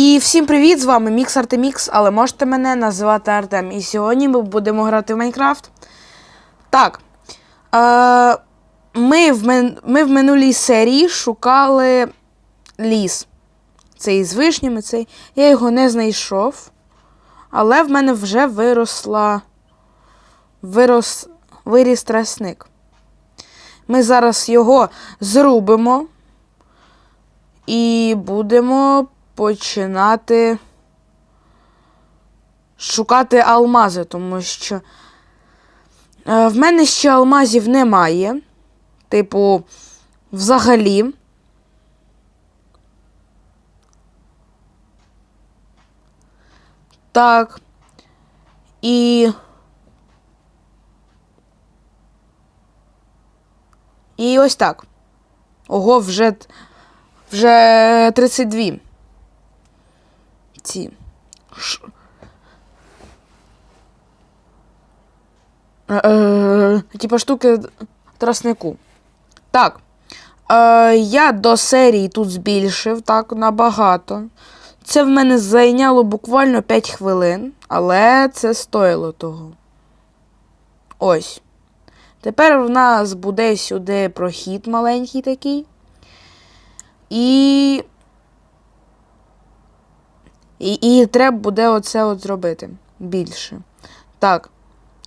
І всім привіт! З вами Мікс Артемікс, але можете мене називати Артем. І сьогодні ми будемо грати в Майнкрафт. Так. Е, ми, в ми в минулій серії шукали ліс. Цей з вишнями, цей. Я його не знайшов. Але в мене вже виросла. Вирос, виріс тресник. Ми зараз його зрубимо. І будемо починати шукати алмази, тому що е, в мене ще алмазів немає. Типу, взагалі. Так. І. І ось так. Ого, вже вже 32. Ці. Ш... Е, е, типа штуки траснику. Так. Е, я до серії тут збільшив так набагато. Це в мене зайняло буквально 5 хвилин, але це стоїло того. Ось. Тепер в нас буде сюди прохід маленький такий. І. І, і треба буде оце от зробити більше. Так,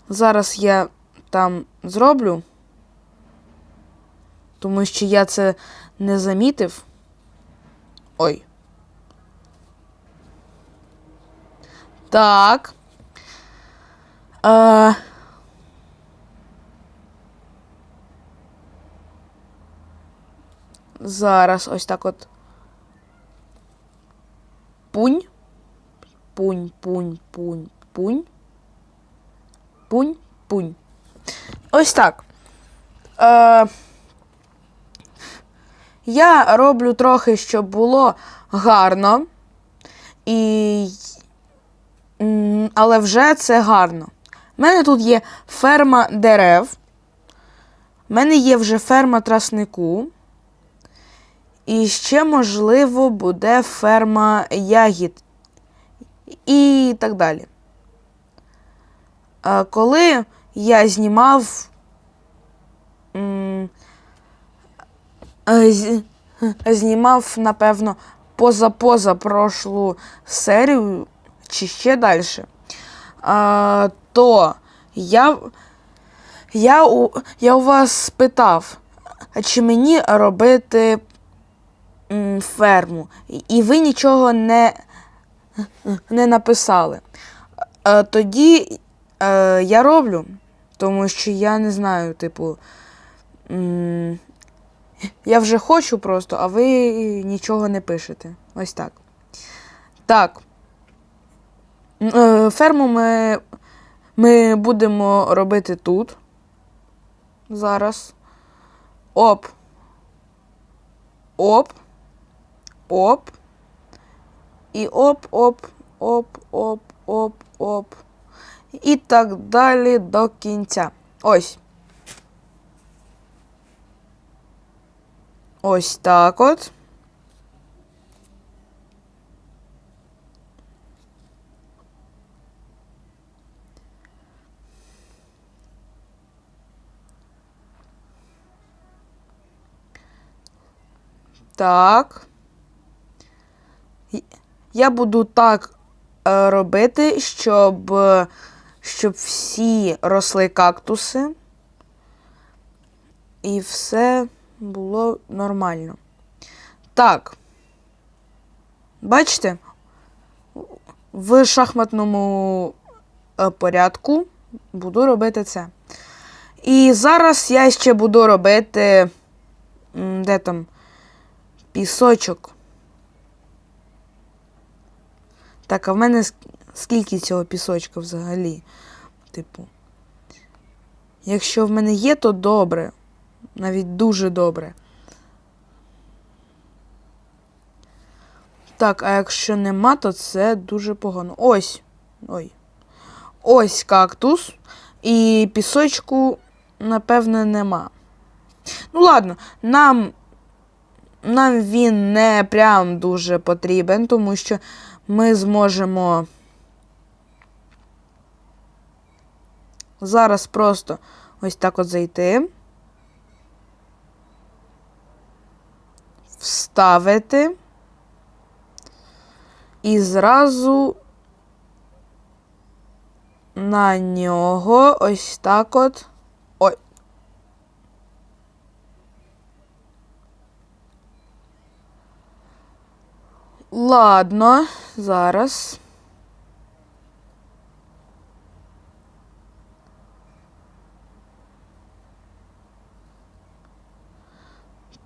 зараз я там зроблю, тому що я це не замітив. Ой. Так. Е... Зараз ось так от. Пунь. Пунь, пунь, пунь, пунь. Пунь, пунь. Ось так. Е, Я роблю трохи, щоб було гарно. І... Але вже це гарно. У мене тут є ферма дерев. У мене є вже ферма траснику. І ще, можливо, буде ферма ягід і так далі. Коли я знімав м, е, знімав, напевно, поза-поза прошлу серію, чи ще далі, то я, я, у, я у вас спитав, чи мені робити ферму, і ви нічого не, не написали. Е, Тоді е, я роблю, тому що я не знаю, типу. Я вже хочу просто, а ви нічого не пишете. Ось так. Так. Е, Ферму ми, ми будемо робити тут. Зараз. Оп. Оп. Оп. І оп, оп, оп, оп, оп, оп. І так далі до кінця. Ось. Ось так от. Так. Я буду так е, робити, щоб, щоб всі росли кактуси. І все було нормально. Так. Бачите? В шахматному е, порядку буду робити це. І зараз я ще буду робити. Де там? Пісочок. Так, а в мене скільки цього пісочка взагалі? Типу. Якщо в мене є, то добре. Навіть дуже добре. Так, а якщо нема, то це дуже погано. Ось. Ой. Ось кактус. І пісочку, напевне, нема. Ну ладно, нам нам він не прям дуже потрібен, тому що ми зможемо зараз просто ось так от зайти. Вставити. І зразу на нього ось так от. Ой. Ладно, зараз.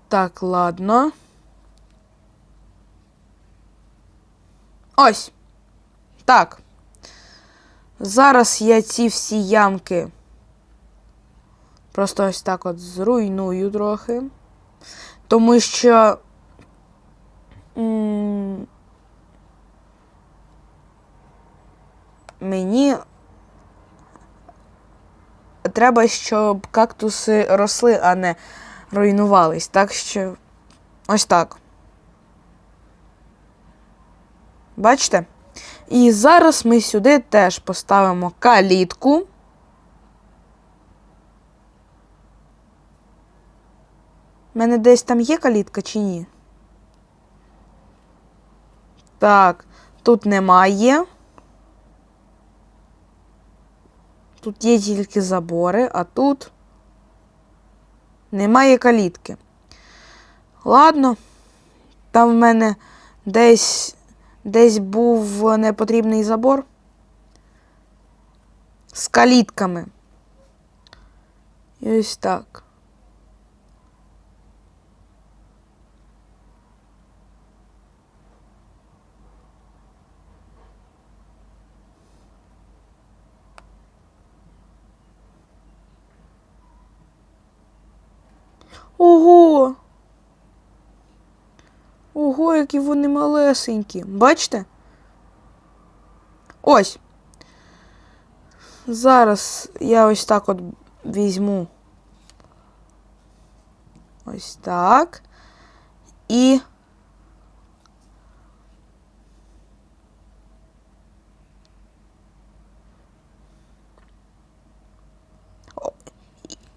Так, ладно. Ось. Так. Зараз я ці всі ямки просто ось так от зруйную трохи. Тому що. Мені треба, щоб кактуси росли, а не руйнувались. Так що ось так. Бачите? І зараз ми сюди теж поставимо калітку. У мене десь там є калітка чи ні? Так, тут немає. Тут є тільки забори, а тут немає калітки. Ладно, там в мене десь десь був непотрібний забор з калітками. І ось так. Ого! Ого, які вони малесенькі. Бачите? Ось. Зараз я ось так от візьму. Ось так. І.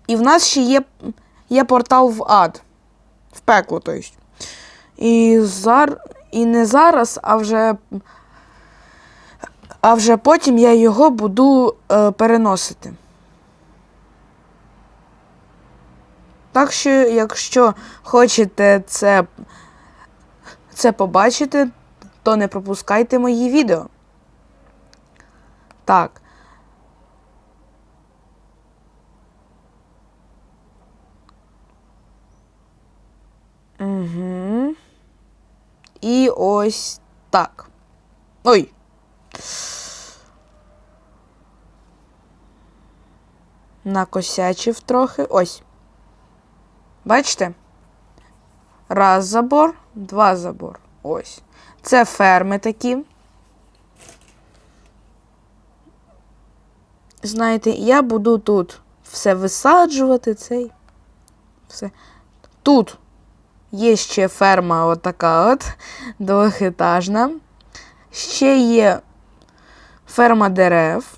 І в нас ще є, є портал в ад. В пекло, тобто. І зар... і не зараз, а вже. А вже потім я його буду е, переносити. Так що, якщо хочете це, це побачити, то не пропускайте мої відео. Так. Угу. І ось так. Ой. Накосячив трохи. Ось. Бачите? Раз забор, два забор. Ось. Це ферми такі. Знаєте, я буду тут все висаджувати цей. Все. Тут є ще ферма отака от, двохетажна. Ще є ферма дерев.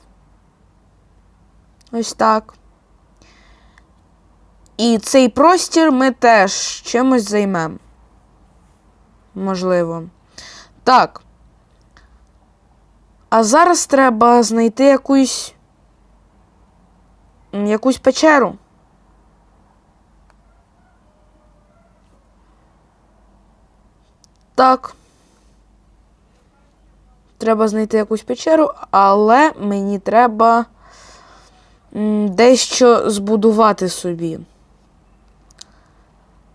Ось так. І цей простір ми теж чимось займемо. Можливо. Так. А зараз треба знайти якусь. якусь печеру. Так. Треба знайти якусь печеру, але мені треба дещо збудувати собі.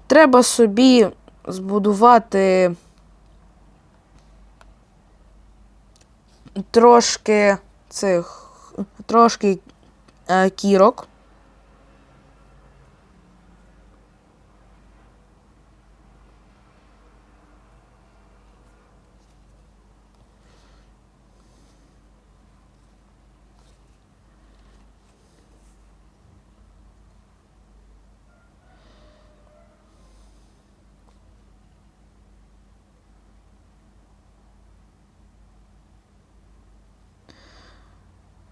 Треба собі збудувати трошки цих трошки е, кірок.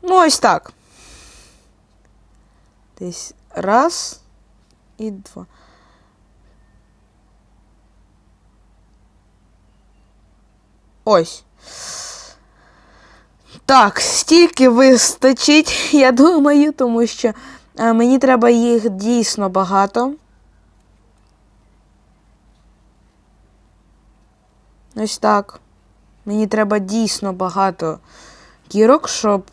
Ну, ось так. Десь раз і два. Ось. Так, стільки вистачить, я думаю, тому що е, мені треба їх дійсно багато. Ось так. Мені треба дійсно багато кірок, щоб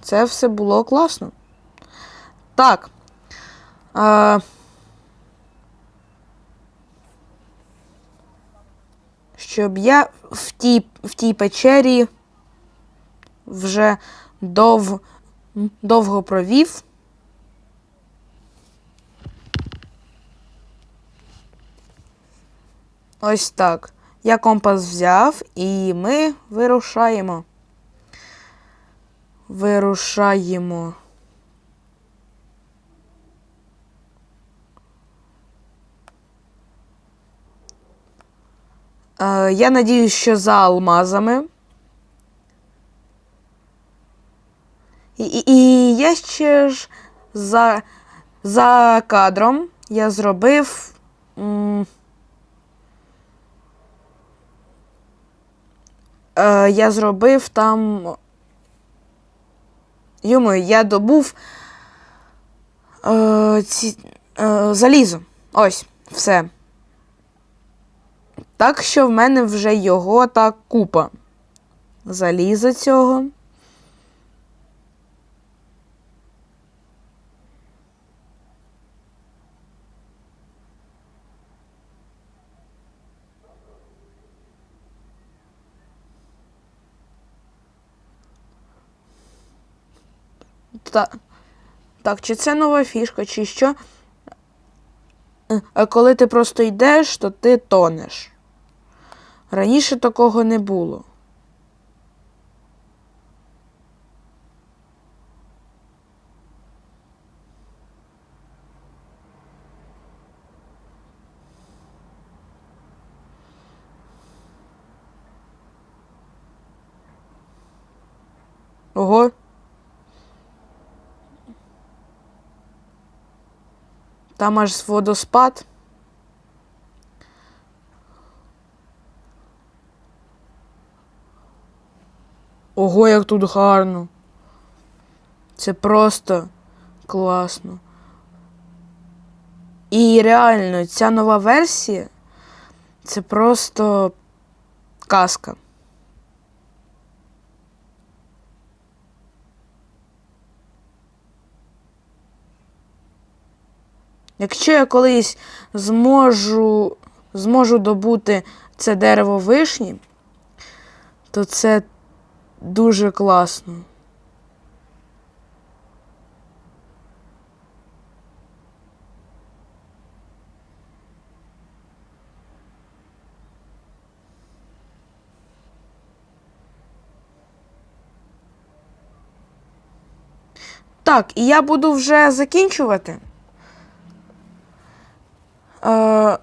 це все було класно. Так. А... Щоб я в тій, в тій печері вже дов, довго провів. Ось так. Я компас взяв і ми вирушаємо. Вирушаємо. Е, я надіюсь, що за алмазами. І, і, і я ще ж за, за кадром я зробив. М, е, я зробив там. Йому, я добув е, ці, е, залізо. Ось, все. Так що в мене вже його та купа. Заліза цього. Так, так, чи це нова фішка, чи що? Е, А коли ти просто йдеш, то ти тонеш. Раніше такого не було. Ого. Там аж водоспад. Ого, як тут гарно. Це просто класно. І реально, ця нова версія це просто казка. Якщо я колись зможу, зможу добути це дерево вишні, то це дуже класно. Так, і я буду вже закінчувати. Е,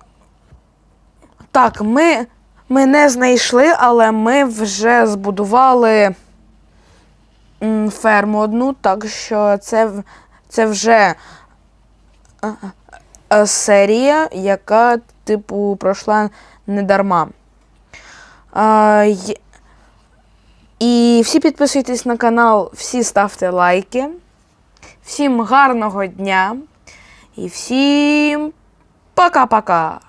так, ми, ми не знайшли, але ми вже збудували ферму одну, так що це, це вже е, е, серія, яка, типу, пройшла не дарма. Е, і всі підписуйтесь на канал, всі ставте лайки. Всім гарного дня і всім пока-пока!